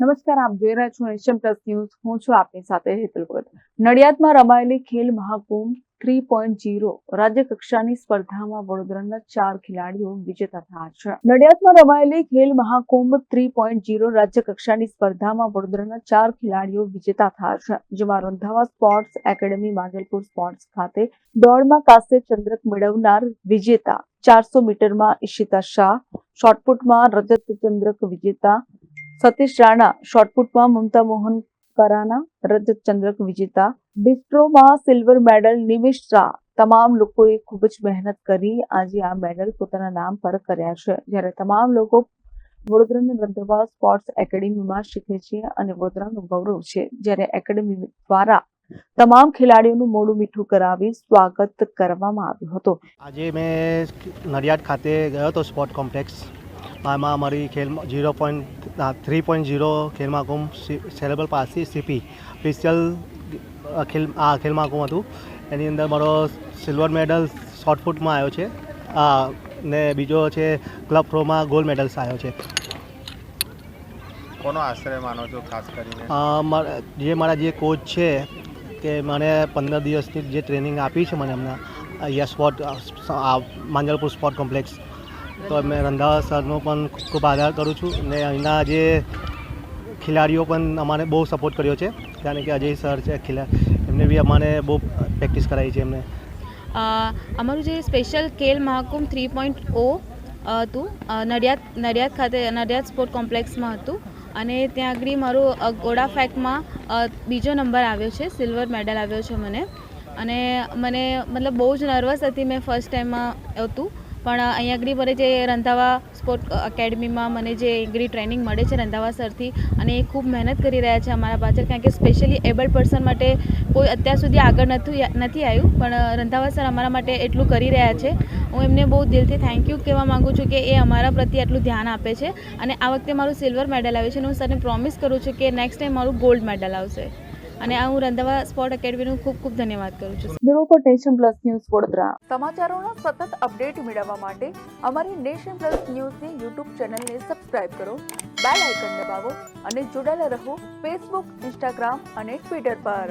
નમસ્કાર, આપ જોઈ રહ્યા છો નેશન પ્લસ ન્યૂઝ. હું છું આપની સાથે હેતલ ભગત. નડિયાદમાં રમાયેલી Khel Mahakumbh three point zero રાજ્ય કક્ષાની સ્પર્ધામાં વડોદરાના ચાર ખેલાડીઓ વિજેતા થયા છે. નડિયાદમાં રમાયેલી Khel Mahakumbh three point zero રાજ્ય કક્ષાની સ્પર્ધામાં વડોદરાના ચાર ખેલાડીઓ વિજેતા થયા છે. જેમાં Randhawa sports academy, Manjalpur sports ખાતે દોડમાં કાંસ્ય ચંદ્રક મેળવનાર વિજેતા, ચારસો મીટરમાં ઈશિતા શાહ, શોર્ટપુટમાં રજત ચંદ્રક વિજેતા સતીશ રાણા શોર્ટપુટમાં મમતા મોહન કરાના રજત ચંદ્રક વિજેતા ડિસ્ટ્રોમાં સિલ્વર મેડલ નિમિષ શાહ. તમામ લોકોએ ખૂબ જ મહેનત કરી આજે આ મેડલ પોતાના નામ પર કર્યા છે. જ્યારે તમામ લોકો વડોદરાની રંધવા સ્પોર્ટ્સ એકેડેમીમાં શીખે છે અને વડોદરાનું ગૌરવ છે. જ્યારે એકેડેમી દ્વારા તમામ ખેલાડીઓનું મોડું મીઠું કરાવી સ્વાગત કરવામાં આવ્યું હતું. આજે મેં નડિયાદ ખાતે ગયો હતો સ્પોર્ટ કોમ્પ્લેક્સ આમાં અમારી ખેલ zero point three point zero Khel Mahakumbh cerebral palsy CP. Special ખેલ આ ખેલ મહાકુંભ હતું. એની અંદર મારો સિલ્વર મેડલ શોર્ટફૂટમાં આવ્યો છે. આ ને બીજો છે ક્લબ થ્રોમાં ગોલ્ડ મેડલ્સ આવ્યો છે. કોનો આશ્રય માનો છો ખાસ કરીને? જે મારા જે કોચ છે કે મને પંદર દિવસની જે ટ્રેનિંગ આપી છે મને હમણાં yes sport Manjalpur sport complex તો મેં રંધાવા સરનો પણ ખૂબ આદર કરું છું ને અહીંના જે ખેલાડીઓ પણ અમારે બહુ સપોર્ટ કર્યો છે. કારણ કે અજય સર છે, ખેલા, એમને બી અમારે બહુ પ્રેક્ટિસ કરાવી છે એમને. અમારું જે special Khel Mahakumbh three point ઓ હતું. નડિયાદ નડિયાદ ખાતે, નડિયાદ સ્પોર્ટ કોમ્પ્લેક્સમાં હતું. અને ત્યાં આગળ મારું ગોડા ફેંકમાં બીજો નંબર આવ્યો છે સિલ્વર મેડલ આવ્યો છે મને. અને મને, મતલબ બહુ જ નર્વસ હતી મેં ફર્સ્ટ ટાઈમમાં હતું. પણ અહીંયા આગળ મને જે રંધાવા સ્પોર્ટ એકેડમીમાં મને જે આગળ ટ્રેનિંગ મળે છે રંધાવા સરથી, અને એ ખૂબ મહેનત કરી રહ્યા છે અમારા પાછળ, કારણ કે સ્પેશિયલી એબલ્ડ પર્સન માટે કોઈ અત્યાર સુધી આગળ નથી નથી આવ્યું, પણ રંધાવા સર અમારા માટે એટલું કરી રહ્યા છે. હું એમને બહુ દિલથી થેન્ક યુ કહેવા માગું છું કે એ અમારા પ્રત્યે આટલું ધ્યાન આપે છે, અને આ વખતે મારું સિલ્વર મેડલ આવ્યું છે, અને હું સરને પ્રોમિસ કરું છું કે નેક્સ્ટ ટાઈમ મારું ગોલ્ડ મેડલ આવશે. અને આ હું રંધાવા સ્પોર્ટ એકેડમીનું ખૂબ ખૂબ ધન્યવાદ કરું છું. Bureau for nation plus news Vadodara. સમાચારોના સતત અપડેટ મેળવવા માટે અમારી નેશન પ્લસ ન્યૂઝની યુટ્યુબ ચેનલને સબસ્ક્રાઇબ કરો બેલ આઇકન દબાવો અને જોડાયેલા રહો ફેસબુક ઇન્સ્ટાગ્રામ અને ટ્વિટર પર.